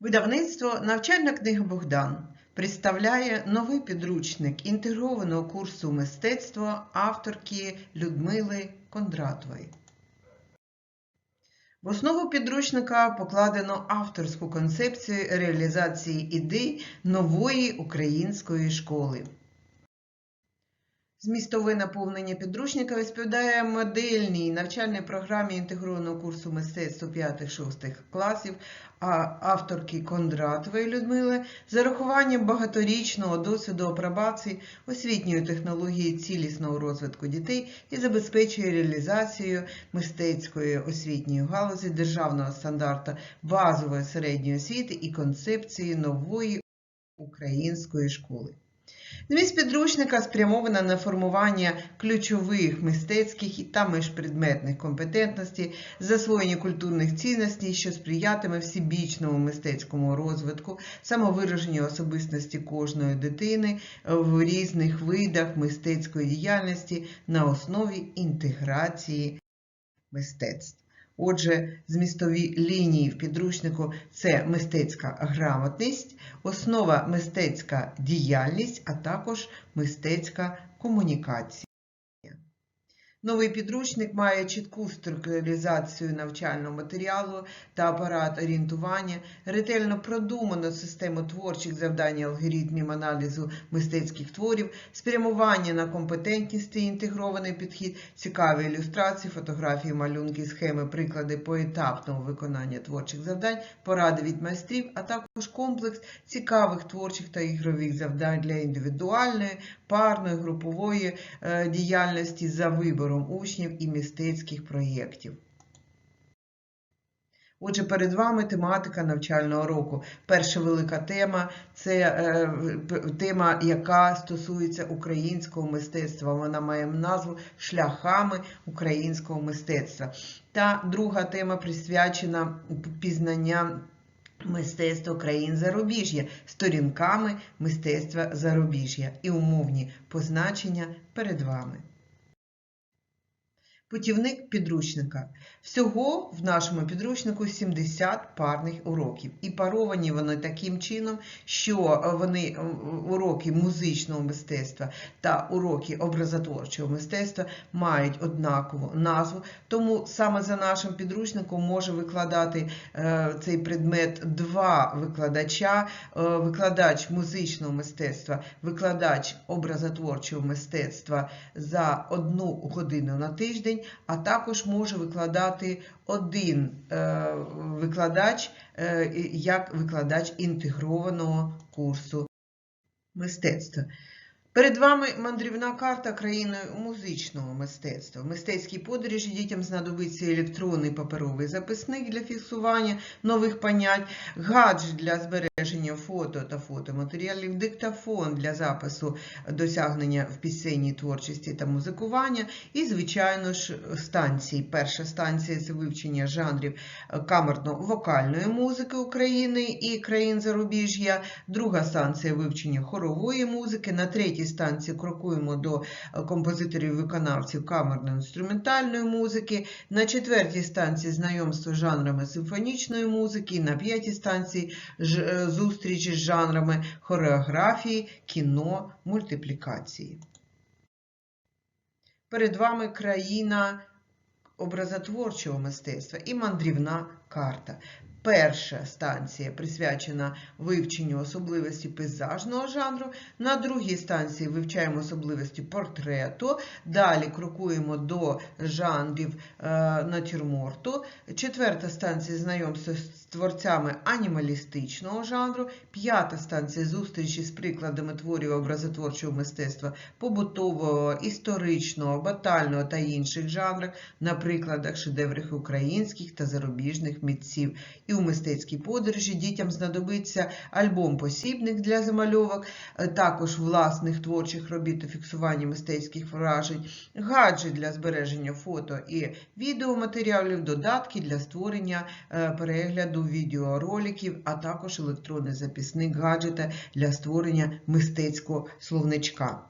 Видавництво Навчальна книга Богдан представляє новий підручник інтегрованого курсу мистецтво авторки Людмили Кондратової. В основу підручника покладено авторську концепцію реалізації ідей нової української школи. Змістове наповнення підручника відповідає модельній навчальній програмі інтегрованого курсу мистецтв 5-6 класів а авторки Кондратової Людмили з урахуванням багаторічного досвіду апробації освітньої технології цілісного розвитку дітей і забезпечує реалізацію мистецької освітньої галузі державного стандарту базової середньої освіти і концепції нової української школи. Зміст підручника спрямована на формування ключових мистецьких та міжпредметних компетентностей, засвоєння культурних цінностей, що сприятиме всебічному мистецькому розвитку, самовираженню особистості кожної дитини в різних видах мистецької діяльності на основі інтеграції мистецтв. Отже, змістові лінії в підручнику це мистецька грамотність, основа мистецька діяльність, а також мистецька комунікація. Новий підручник має чітку структуризацію навчального матеріалу та апарат орієнтування, ретельно продуману систему творчих завдань алгоритмів аналізу мистецьких творів, спрямування на компетентність і інтегрований підхід, цікаві ілюстрації, фотографії, малюнки, схеми, приклади поетапного виконання творчих завдань, поради від майстрів, а також комплекс цікавих творчих та ігрових завдань для індивідуальної, парної, групової е, діяльності за вибором учнів і мистецьких проєктів. Отже, перед вами тематика навчального року. Перша велика тема це е, тема, яка стосується українського мистецтва. Вона має назву Шляхами українського мистецтва. Та друга тема присвячена пізнання Мистецтво країн зарубіжжя сторінками мистецтва зарубіжжя і умовні позначення перед вами. Путівник підручника. Всього в нашому підручнику 70 парних уроків. І паровані вони таким чином, що вони уроки музичного мистецтва та уроки образотворчого мистецтва мають однакову назву. Тому саме за нашим підручником може викладати е, цей предмет два викладача: е, викладач музичного мистецтва, викладач образотворчого мистецтва за одну годину на тиждень а також може викладати один е, викладач е, як викладач інтегрованого курсу мистецтва. Перед вами мандрівна карта країни музичного мистецтва. В мистецькій подорожі дітям знадобиться електронний паперовий записник для фіксування нових понять, гаджет для збереження фото та фотоматеріалів, диктофон для запису досягнення в пісенній творчості та музикування, і, звичайно ж, станції. Перша станція це вивчення жанрів камерно-вокальної музики України і країн зарубіжжя, друга станція вивчення хорової музики. на третій третій станції крокуємо до е, композиторів-виконавців камерно-інструментальної музики, на четвертій станції знайомство з жанрами симфонічної музики, на п'ятій станції е, зустрічі з жанрами хореографії, кіно, мультиплікації. Перед вами країна образотворчого мистецтва і мандрівна карта. Перша станція присвячена вивченню особливості пейзажного жанру. На другій станції вивчаємо особливості портрету. Далі крокуємо до жанрів е, натюрморту. Четверта станція знайомства з творцями анімалістичного жанру. П'ята станція зустрічі з прикладами творів образотворчого мистецтва, побутового, історичного, батального та інших жанрах, на прикладах шедеврів українських та зарубіжних митців і у мистецькій подорожі дітям знадобиться альбом-посібник для замальовок, е, також власних творчих робіт та фіксування мистецьких вражень, гаджет для збереження фото і відеоматеріалів, додатки для створення е, перегляду відеороликів, а також електронний записник гаджета для створення мистецького словничка.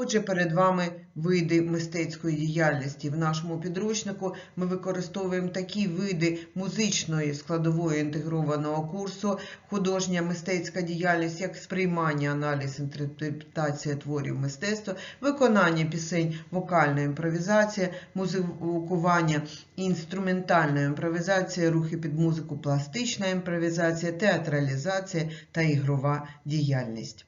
Отже, перед вами види мистецької діяльності. В нашому підручнику ми використовуємо такі види музичної складової інтегрованого курсу, художня мистецька діяльність, як сприймання, аналіз, інтерпретація творів мистецтва, виконання пісень, вокальна імпровізація, музикування, інструментальна імпровізація, рухи під музику, пластична імпровізація, театралізація та ігрова діяльність.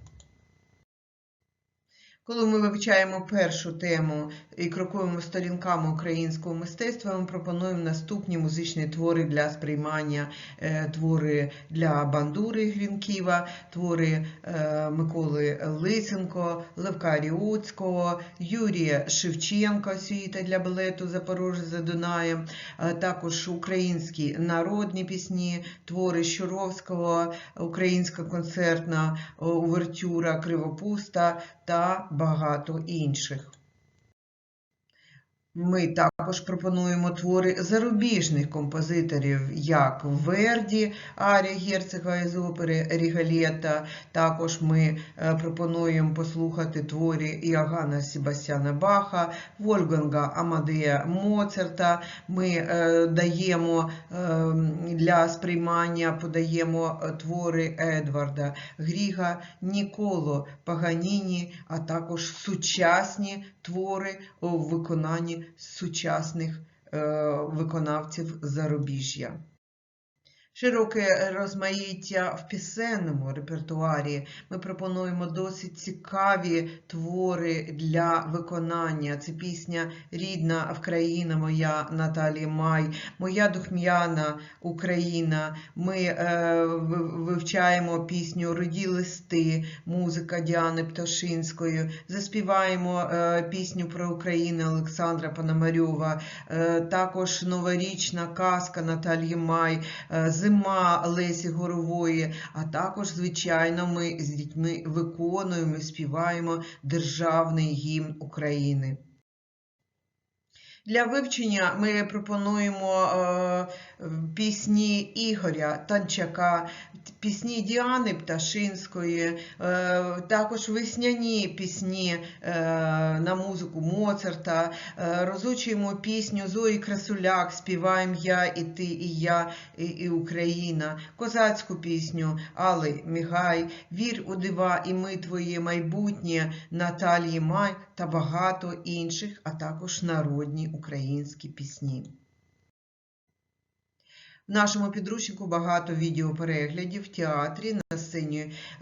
Коли ми вивчаємо першу тему і крокуємо сторінками українського мистецтва, ми пропонуємо наступні музичні твори для сприймання, е, твори для бандури Грінківа, твори е, Миколи Лисенко, Левка Ріоцького, Юрія Шевченка, сюїта для балету Запорожжя за Дунаєм, також українські народні пісні, твори Щуровського, українська концертна е, увертюра Кривопуста та багато інших. Ми також пропонуємо твори зарубіжних композиторів, як Верді, Арія Герцога із опери Рігалєта. Також ми е, пропонуємо послухати твори Іоганна Себастьяна Баха, Вольфганга Амадея Моцарта. Ми е, даємо е, для сприймання подаємо твори Едварда Гріга, Ніколо Паганіні, а також сучасні твори у виконанні сучасних е, виконавців зарубіжжя. Широке розмаїття в пісенному репертуарі. Ми пропонуємо досить цікаві твори для виконання. Це пісня Рідна Вкраїна моя Наталії Май, Моя духм'яна Україна. Ми е, вивчаємо пісню Роді листи, музика Діани Пташинської, заспіваємо е, пісню про Україну Олександра Пономарьова, е, також новорічна казка Наталії Май. Е, Зима Лесі Горової, а також, звичайно, ми з дітьми виконуємо і співаємо державний гімн України. Для вивчення ми пропонуємо е, пісні Ігоря Танчака, пісні Діани Пташинської, е, також весняні пісні е, на музику Моцарта, розучуємо пісню Зої Красуляк, співаємо Я і ти, і я, і, Україна, козацьку пісню Алли Мігай, Вір у дива і ми твоє майбутнє Наталії Май та багато інших, а також народні українські пісні. В нашому підручнику багато відеопереглядів в театрі, на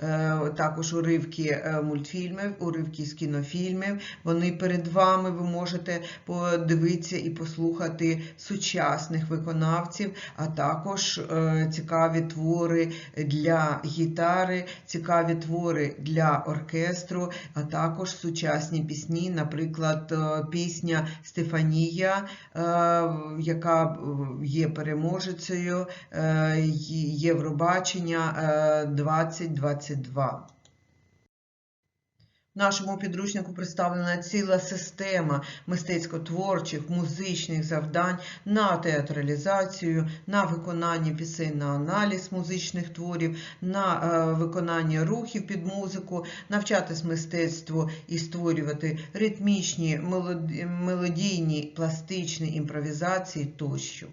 е, також уривки е, мультфільмів, уривки з кінофільмів. Вони перед вами, ви можете подивитися і послухати сучасних виконавців, а також е, цікаві твори для гітари, цікаві твори для оркестру, а також сучасні пісні, наприклад, пісня Стефанія, яка є переможецею. Євробачення 2022. В нашому підручнику представлена ціла система мистецько-творчих, музичних завдань на театралізацію, на виконання пісень, на аналіз музичних творів, на е, виконання рухів під музику, навчатись мистецтву і створювати ритмічні, мелодійні, пластичні імпровізації тощо.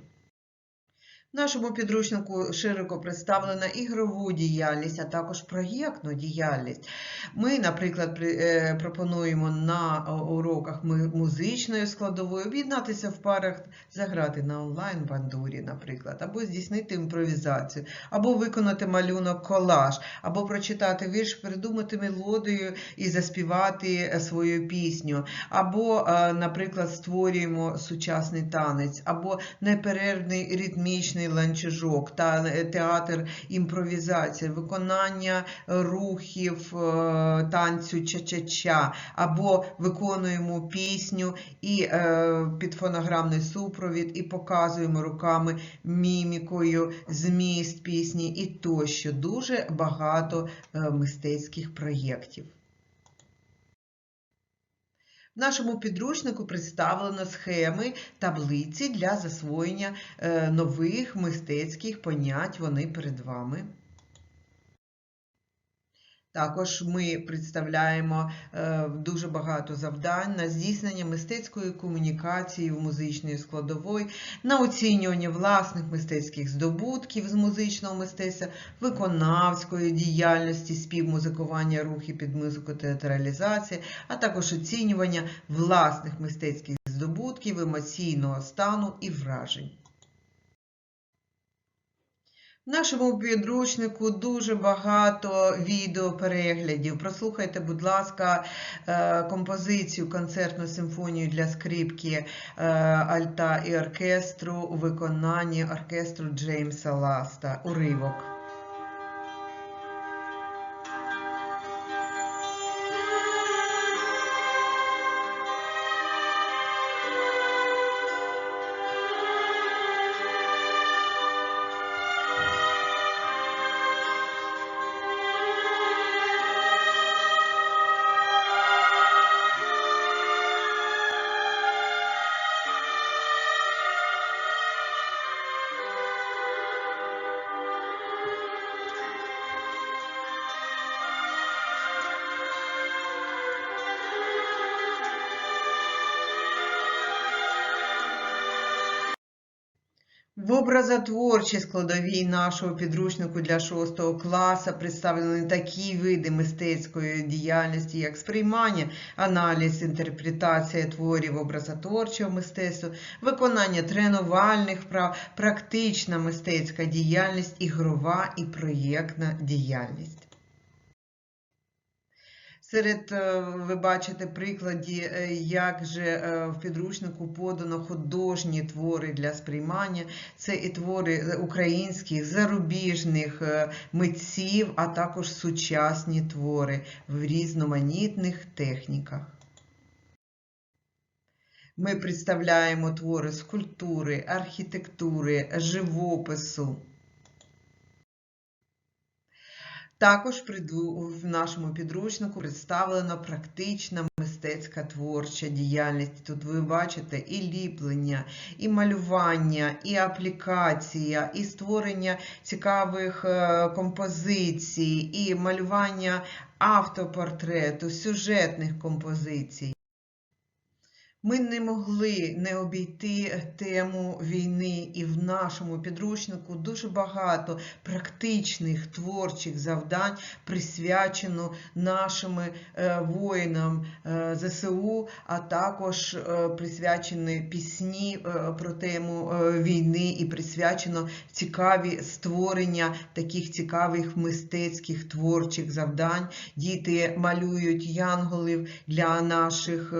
Нашому підручнику широко представлена ігрову діяльність, а також проєктну діяльність. Ми, наприклад, е, пропонуємо на уроках музичної складової об'єднатися в парах, заграти на онлайн-бандурі, наприклад, або здійснити імпровізацію, або виконати малюнок колаж, або прочитати вірш, придумати мелодію і заспівати свою пісню, або, е, наприклад, створюємо сучасний танець, або неперервний ритмічний ланцюжок, та театр імпровізації, виконання рухів е, танцю ча-ча-ча, або виконуємо пісню і е, під фонограмний супровід, і показуємо руками мімікою зміст пісні і тощо. Дуже багато е, мистецьких проєктів. В нашому підручнику представлено схеми таблиці для засвоєння нових мистецьких понять, вони перед вами. Також ми представляємо е, дуже багато завдань на здійснення мистецької комунікації в музичної складової, на оцінювання власних мистецьких здобутків з музичного мистецтва, виконавської діяльності, співмузикування, рухи під музику, театралізація, а також оцінювання власних мистецьких здобутків, емоційного стану і вражень. В нашому підручнику дуже багато відеопереглядів. Прослухайте, будь ласка, е, композицію концертну симфонію для скрипки е, альта і оркестру у виконанні оркестру Джеймса Ласта. Уривок. Образотворчій складовій нашого підручнику для 6 класу представлені такі види мистецької діяльності, як сприймання, аналіз, інтерпретація творів образотворчого мистецтва, виконання тренувальних прав, практична мистецька діяльність, ігрова і проєктна діяльність. Серед е, ви бачите прикладі, е, як же е, в підручнику подано художні твори для сприймання. Це і твори українських, зарубіжних митців, а також сучасні твори в різноманітних техніках. Ми представляємо твори скульптури, архітектури, живопису. Також в нашому підручнику представлена практична мистецька творча діяльність. Тут ви бачите і ліплення, і малювання, і аплікація, і створення цікавих е, композицій, і малювання автопортрету, сюжетних композицій. Ми не могли не обійти тему війни, і в нашому підручнику дуже багато практичних творчих завдань присвячено нашим е, воїнам е, ЗСУ, а також е, присвячені пісні про тему війни, і присвячено цікаві створення таких цікавих мистецьких творчих завдань. Діти малюють янголів для наших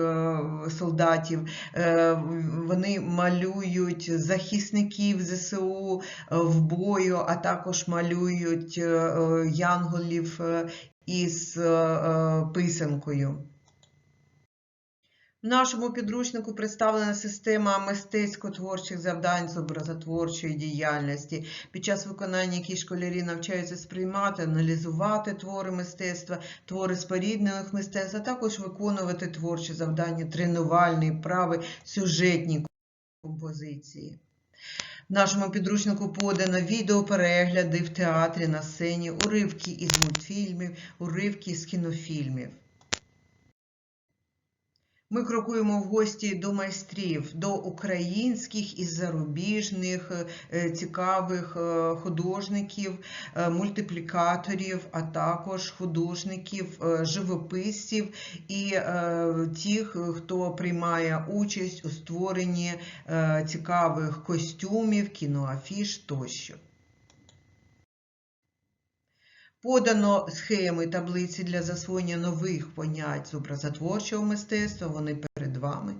солдатів солдатів, е, вони малюють захисників ЗСУ е, в бою, а також малюють е, янголів із писанкою. Нашому підручнику представлена система мистецько-творчих завдань з образотворчої діяльності, під час виконання які школярі навчаються сприймати, аналізувати твори мистецтва, твори споріднених мистецтв, а також виконувати творчі завдання, тренувальні вправи, сюжетні композиції. В нашому підручнику подано відеоперегляди в театрі на сцені, уривки із мультфільмів, уривки з кінофільмів. Ми крокуємо в гості до майстрів, до українських і зарубіжних е, цікавих е, художників, е, мультиплікаторів, а також художників, живописців і тих, хто приймає участь у створенні цікавих костюмів, кіноафіш тощо. Подано схеми таблиці для засвоєння нових понять з образотворчого мистецтва, вони перед вами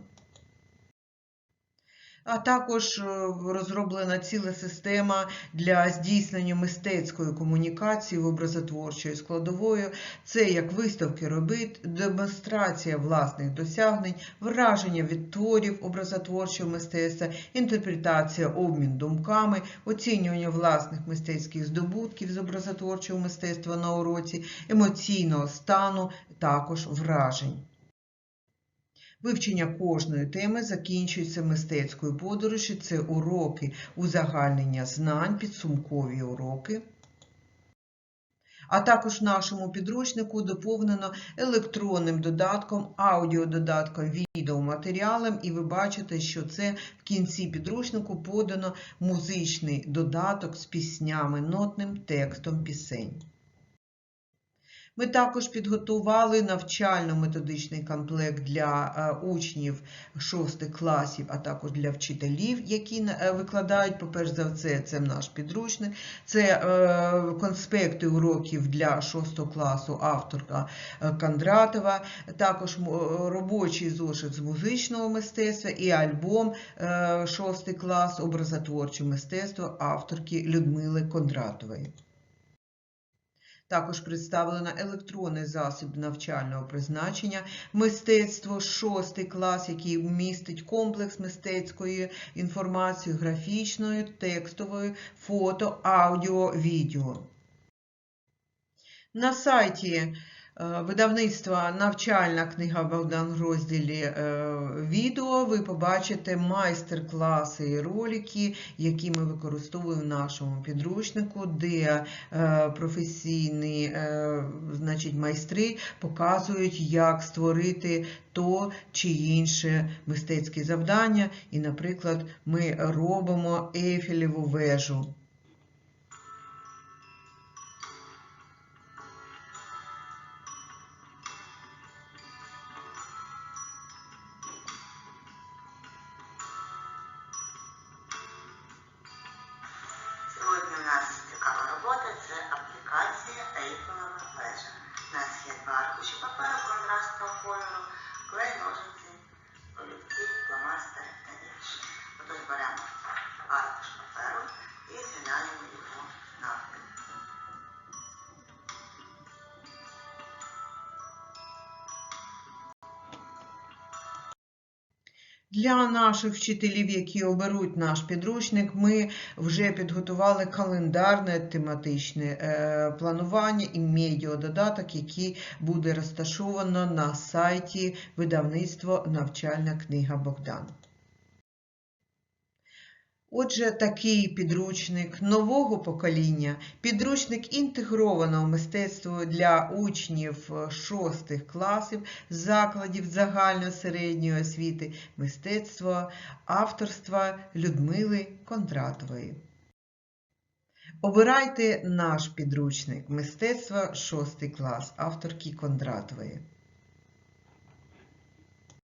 а також е, розроблена ціла система для здійснення мистецької комунікації в образотворчою складовою. Це як виставки робіт, демонстрація власних досягнень, враження від творів образотворчого мистецтва, інтерпретація, обмін думками, оцінювання власних мистецьких здобутків з образотворчого мистецтва на уроці, емоційного стану, також вражень. Вивчення кожної теми закінчується мистецькою подорожі. Це уроки узагальнення знань, підсумкові уроки. А також в нашому підручнику доповнено електронним додатком, аудіододатком, відеоматеріалом, і ви бачите, що це в кінці підручнику подано музичний додаток з піснями, нотним текстом пісень. Ми також підготували навчально-методичний комплект для е, учнів 6 класів, а також для вчителів, які е, викладають, по-перше за все, це наш підручник. Це е, конспекти уроків для 6 класу авторка Кондратова, також робочий зошит з музичного мистецтва і альбом е, 6 клас образотворче мистецтво авторки Людмили Кондратової. Також представлено електронний засіб навчального призначення мистецтво 6 клас, який містить комплекс мистецької інформації, графічної, текстової, фото, аудіо, відео. На сайті видавництва Навчальна книга Богдан розділі е, відео ви побачите майстер-класи і ролики, які ми використовуємо в нашому підручнику, де е, професійні е, значить, майстри показують, як створити то чи інше мистецьке завдання. І, наприклад, ми робимо Ейфелеву вежу. Для наших вчителів, які оберуть наш підручник, ми вже підготували календарне тематичне е, планування і медіододаток, який буде розташовано на сайті видавництво Навчальна книга Богдан. Отже, такий підручник нового покоління, підручник інтегрованого мистецтва для учнів 6 класів закладів загально-середньої освіти мистецтва авторства Людмили Кондратової. Обирайте наш підручник мистецтва 6 клас авторки Кондратової.